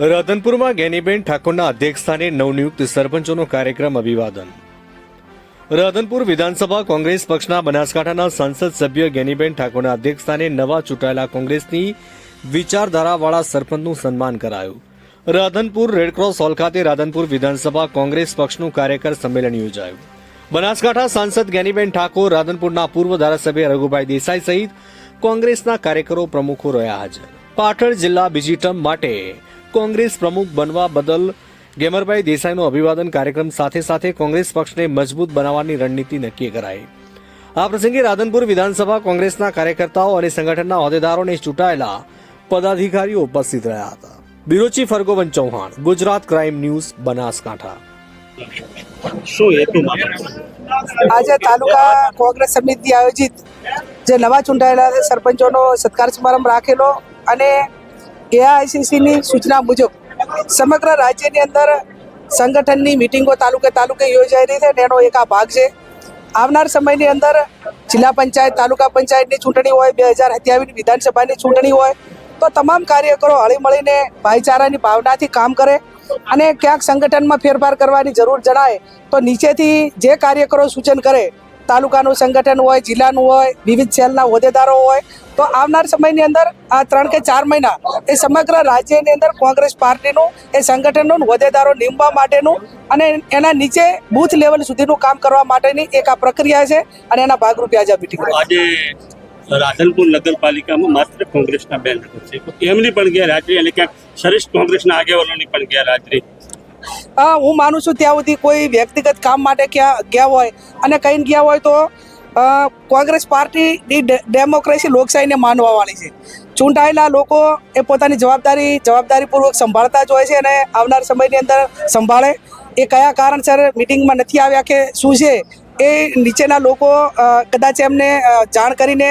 રાધનપુરમાં ગેનીબેન ઠાકોરના અધ્યક્ષસ્થાને નવનિયુક્ત સરપંચોનો કાર્યક્રમ અભિવાદન. રાધનપુર વિધાનસભા કોંગ્રેસ પક્ષના બનાસકાંઠાના સંસદ સભ્ય ગેનીબેન ઠાકોરના અધ્યક્ષસ્થાને નવા ચૂંટાયેલા કોંગ્રેસની વિચારધારાવાળા સરપંચનું સન્માન કરાયું. રાધનપુર રેડક્રોસ હોલ ખાતે રાધનપુર વિધાનસભા કોંગ્રેસ પક્ષનું કાર્યકર સંમેલન યોજાયું. બનાસકાંઠા સાંસદ ગેનીબેન ઠાકોર રાધનપુરના પૂર્વ ધારાસભ્ય રઘુભાઈ દેસાઈ સહિત કોંગ્રેસના કાર્યકરો પ્રમુખો રહ્યા હાજર. પાટણ જિલ્લા બીજી ટર્મ માટે કોંગ્રેસ પ્રમુખ બનવા બદલ ગેમરભાઈ દેસાઈનો અભિવાદન કાર્યક્રમ સાથે સાથે કોંગ્રેસ પક્ષને મજબૂત બનાવવાની રણનીતિ નક્કી કરાઈ. આ પ્રસંગે રાધનપુર વિધાનસભા કોંગ્રેસના કાર્યકર્તાઓ અને સંગઠનના હોદ્દેદારોને ચૂંટાયેલા પદાધિકારીઓ ઉપસ્થિત રહ્યા હતા. Bureau chief Hargovan Chauhan Gujarat crime news Banaskantha. શું હેતુ આજે તાલુકા કોંગ્રેસ સમિતિ આયોજિત જે નવા ચૂંટાયેલા સરપંચોનો સત્કાર સમારંભ રાખેલો અને એઆઈસીસીની સૂચના મુજબ સમગ્ર રાજ્યની અંદર સંગઠનની મિટિંગો તાલુકે તાલુકે યોજાઈ રહી છે એનો એક આ ભાગ છે. આવનાર સમયની અંદર જિલ્લા પંચાયત, તાલુકા પંચાયતની ચૂંટણી હોય, બે હજાર સત્યાવીસની વિધાનસભાની ચૂંટણી હોય, તો તમામ કાર્યકરો હળીમળીને ભાઈચારાની ભાવનાથી કામ કરે અને ક્યાંક સંગઠનમાં ફેરફાર કરવાની જરૂર જણાય, તો નીચેથી જે કાર્યકરો સૂચન કરે તાલુકાનું સંગઠન હોય, જિલ્લાનું હોય, વિવિધ સેલના હોદ્દેદારો હોય, તો આવનાર સમયની અંદર આ ત્રણ કે ચાર મહિના એ સમગ્ર રાજ્યની અંદર કોંગ્રેસ પાર્ટીનું એ સંગઠનનું હોદ્દેદારો નીમવા માટેનું અને એના નીચે બૂથ લેવલ સુધીનું કામ કરવા માટેની એક આ પ્રક્રિયા છે અને એના ભાગરૂપે આજે આ મિટિંગ આજે રાધનપુર નગરપાલિકામાં માત્ર કોંગ્રેસના બેનર છે. એમની પણ ગેરહાજરી અને ક્યાંક સરિષ્ઠ કોંગ્રેસના આગેવાનોની પણ ગેરહાજરી હા માનું છું ત્યાં સુધી કોઈ વ્યક્તિગત કામ માટે ક્યાં ગયા હોય અને કંઈ ગયા હોય તો કોંગ્રેસ પાર્ટીની ડે- ડેમોક્રેસી લોકશાહીને માનવાવાળી છે. ચૂંટાયેલા લોકો એ પોતાની જવાબદારી, જવાબદારીપૂર્વક સંભાળતા જ હોય છે અને આવનાર સમયની અંદર સંભાળે. એ કયા કારણસર મિટિંગમાં નથી આવ્યા કે શું છે? એ નીચેના લોકો કદાચ એમને જાણ કરીને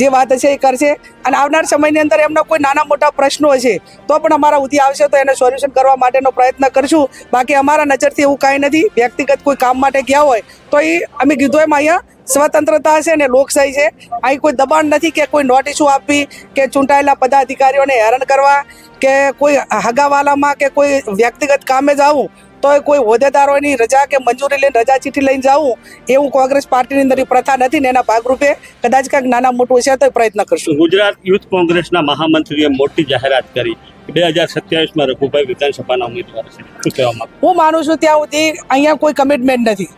જે વાત હશે એ કરશે. અને આવનાર સમયની અંદર એમના કોઈ નાના મોટા પ્રશ્નો હશે, તો પણ અમારા ઉધી આવશે, તો એને સોલ્યુશન કરવા માટેનો પ્રયત્ન કરશું. બાકી અમારા નજરથી એવું કાંઈ નથી, વ્યક્તિગત કોઈ કામ માટે ગયા હોય, તો એ અમે કીધું એમ અહીંયા સ્વતંત્રતા છે અને લોકશાહી છે. અહીં કોઈ દબાણ નથી કે કોઈ નોટિસો આપવી, કે ચૂંટાયેલા પદાધિકારીઓને હેરાન કરવા, કે કોઈ હગાવાલામાં કે કોઈ વ્યક્તિગત કામે જ તો એ કોઈ હોદ્દેદારોની રજા કે મંજૂરી લઈને રજા ચીઠી લઈને જવું એવું કોંગ્રેસ પાર્ટીની અંદર પ્રથા નથી ને એના ભાગરૂપે કદાચ કાંઈક નાના મોટું છે તો પ્રયત્ન કરશું. ગુજરાત યુથ કોંગ્રેસના મહામંત્રીએ મોટી જાહેરાત કરી. બે હજાર સત્યાવીસમાં રઘુભાઈ વિધાનસભાના ઉમેદવાર છે. શું કહેવા હું માનું છું ત્યાં સુધી અહીંયા કોઈ કમિટમેન્ટ નથી.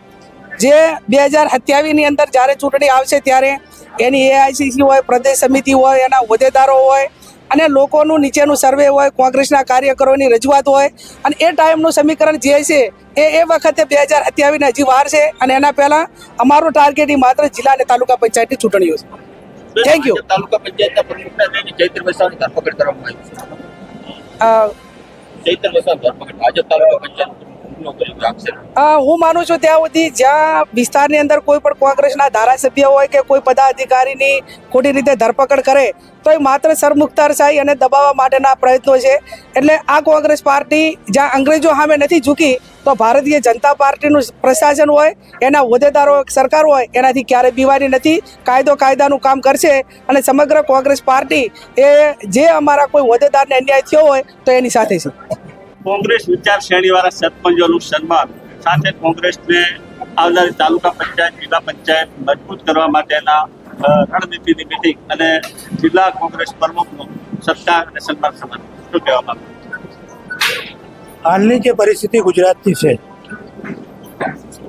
જે બે હજાર સત્યાવીસની અંદર જ્યારે ચૂંટણી આવશે ત્યારે એની એઆઈસીસી હોય પ્રદેશ સમિતિ હોય એના હોદ્દેદારો હોય અને લોકોનું નીચેનું સર્વે હોય કોંગ્રેસના કાર્યકરોની રજૂઆત હોય અને એ ટાઈમનું સમીકરણ જે છે એ એ વખતે બે હજાર અત્યાવીસ હજી વાર છે અને એના પહેલાં અમારું ટાર્ગેટ ઈ માત્ર જિલ્લા અને તાલુકા પંચાયતની ચૂંટણીઓ છે. થેન્ક યુ તાલુકા પંચાયતના પ્રમુખના ચૈત્ર વસાવાની ધરપકડ કરવામાં આવી છે. ચૈત્ર વસાવાની ધરપકડ ભાજપ તાલુકા પંચાયત આક્ષેપ હું માનું છું ત્યાં સુધી જ્યાં વિસ્તારની અંદર કોઈ પણ કોંગ્રેસના ધારાસભ્ય હોય કે કોઈ પદાધિકારીની ખોટી રીતે ધરપકડ કરે તો એ માત્ર સરમુખતારશાહી અને દબાવવા માટેના પ્રયત્નો છે. એટલે આ કોંગ્રેસ પાર્ટી જ્યાં અંગ્રેજો સામે નથી ઝૂકી, તો ભારતીય જનતા પાર્ટીનું પ્રશાસન હોય, એના હોદ્દેદારો સરકાર હોય, એનાથી ક્યારેય બીવારી નથી કાયદો કાયદાનું કામ કરશે અને સમગ્ર કોંગ્રેસ પાર્ટી એ, જે અમારા કોઈ હોદ્દેદારને અન્યાય થયો હોય, તો એની સાથે છે. કોંગ્રેસ વિચાર શ્રેણીવાળા સરપંચોનું સન્માન સાથે કોંગ્રેસને આવનારી તાલુકા પંચાયત, જિલ્લા પંચાયત મજબૂત કરવા માટેના રણનીતિની મિટિંગ અને જિલ્લા કોંગ્રેસ પ્રમુખનું સત્કાર અને સન્માન સમાન શું કહેવા માંગુ હાલની જે પરિસ્થિતિ ગુજરાતની છે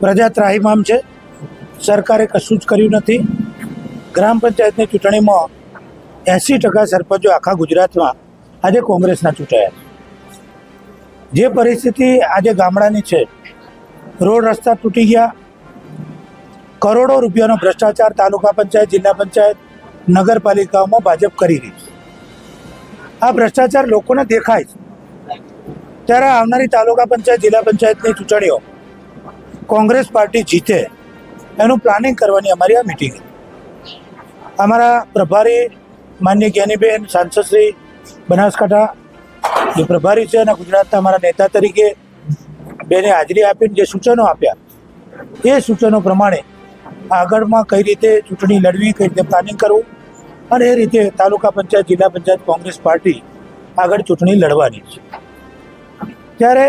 પ્રજા ત્રાહીમામ છે, સરકારે કશું જ કર્યું નથી. ગ્રામ પંચાયતની ચૂંટણીમાં એંસી ટકા સરપંચો આખા ગુજરાતમાં આજે કોંગ્રેસના ચૂંટાયા છે. જે પરિસ્થિતિ આજે ગામડાની છે, રોડ રસ્તા તૂટી ગયા. કરોડો રૂપિયાનો ભ્રષ્ટાચાર તાલુકા પંચાયત, જિલ્લા પંચાયત, નગરપાલિકાઓમાં ભાજપ કરી રહી આ ભ્રષ્ટાચાર લોકોને દેખાય છે. ત્યારે આવનારી તાલુકા પંચાયત, જિલ્લા પંચાયતની ચૂંટણીઓ કોંગ્રેસ પાર્ટી જીતે, એનું પ્લાનિંગ કરવાની અમારી આ મિટિંગ અમારા પ્રભારી માન્ય જ્ઞાનીબેન, સાંસદશ્રી બનાસકાંઠા જે પ્રભારી છે અને ગુજરાતના અમારા નેતા તરીકે બેને હાજરી આપીને જે સૂચનો આપ્યા, એ સૂચનો પ્રમાણે આગળમાં કઈ રીતે ચૂંટણી લડવી, કઈ રીતે પ્લાનિંગ કરવું અને એ રીતે તાલુકા પંચાયત, જિલ્લા પંચાયત, કોંગ્રેસ પાર્ટી આગળ ચૂંટણી લડવાની છે. ત્યારે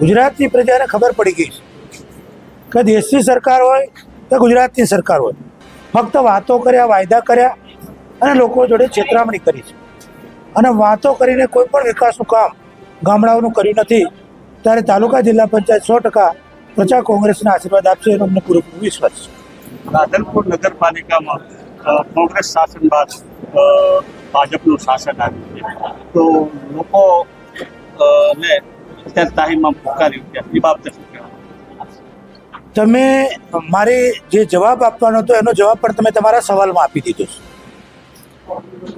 ગુજરાતની પ્રજાને ખબર પડી ગઈ છે કે દેશની સરકાર હોય કે ગુજરાતની સરકાર હોય, ફક્ત વાતો કર્યા, વાયદા કર્યા અને લોકો જોડે છેતરામણી કરી છે. અને વાતો કરીને કોઈ પણ વિકાસનું કામ ગામડાઓનું કર્યું નથી ત્યારે તાલુકા જિલ્લા પંચાયત સો ટકા પ્રજા કોંગ્રેસના આશીર્વાદ આપશે એનો અમને પૂરેપૂરો વિશ્વાસ છે. રાધનપુર નગરપાલિકામાં કોંગ્રેસ શાસન બાદ ભાજપનું શાસન આવ્યું છે. તો લોકો ને અત્યારે તાહીમાં પુકાર્યું છે. એ બાબતે શું તમે મારે જે જવાબ આપવાનો હતો એનો જવાબ પણ તમે તમારા સવાલમાં આપી દીધો છે.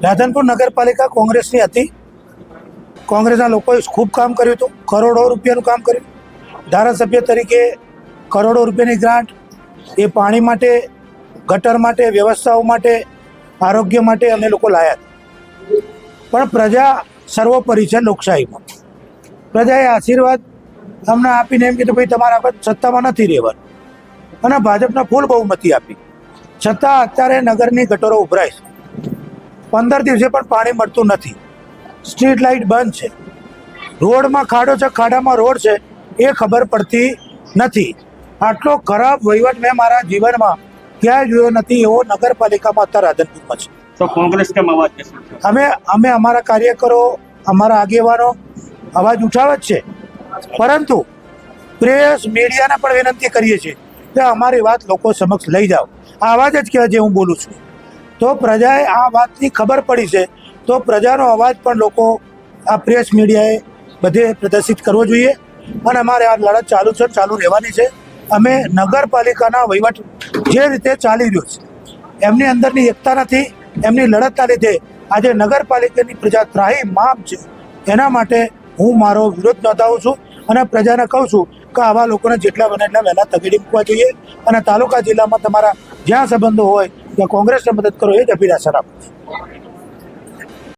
રાધનપુર નગરપાલિકા કોંગ્રેસની હતી. કોંગ્રેસના લોકોએ ખૂબ કામ કર્યું હતું. કરોડો રૂપિયાનું કામ કર્યું. ધારાસભ્ય તરીકે કરોડો રૂપિયાની ગ્રાન્ટ. એ પાણી માટે, ગટર માટે, વ્યવસ્થાઓ માટે, આરોગ્ય માટે અમે લોકો લાયા પણ પ્રજા સર્વોપરી છે લોકશાહીમાં. પ્રજાએ આશીર્વાદ અમને આપીને એમ કીધું, ભાઈ, તમારા આગળ સત્તામાં નથી રહેવાનું. અને ભાજપના ફૂલ બહુમતી આપી. છતાં અત્યારે નગરની ગટરો ઉભરાય છે. પંદર દિવસે પણ પાણી મળતું નથી. સ્ટ્રીટ લાઇટ બંધ છે. રોડમાં ખાડો છે ખાડામાં રોડ છે એ ખબર પડતી નથી. આટલો ખરાબ વહીવટ મેં મારા જીવનમાં ક્યાંય જોયો નથી એવો નગરપાલિકામાં અત્યારે રાધનપુરમાં છે. તો કોંગ્રેસ કેમ અવાજ અમે અમે અમારા કાર્યકરો અમારા આગેવાનો અવાજ ઉઠાવે જ છે. પરંતુ પ્રેસ મીડિયાને પણ વિનંતી કરીએ છીએ કે અમારી વાત લોકો સમક્ષ લઈ જાઓ. આ અવાજ જ કહેવાય જે હું બોલું છું. તો પ્રજાએ આ વાતની ખબર પડી છે. તો પ્રજાનો અવાજ પણ લોકો આ પ્રેસ મીડિયાએ બધે પ્રદર્શિત કરવો જોઈએ. અને અમારે આ લડત ચાલુ છે, ચાલુ રહેવાની છે. અમે નગરપાલિકાના વહીવટ જે રીતે ચાલી રહ્યો છે, એમની અંદરની એકતા નથી, એમની લડતના લીધે આજે નગરપાલિકાની પ્રજા ત્રાહી મામ છે. એના માટે હું મારો વિરોધ નોંધાવું છું અને પ્રજાને કહું છું કે આવા લોકોને જેટલા બને એટલા વહેલા તગેડી મૂકવા જોઈએ. અને તાલુકા જિલ્લામાં તમારા જ્યાં સંબંધો હોય ત્યાં કોંગ્રેસને મદદ કરો એ જ અભિલાષા રાખું છું.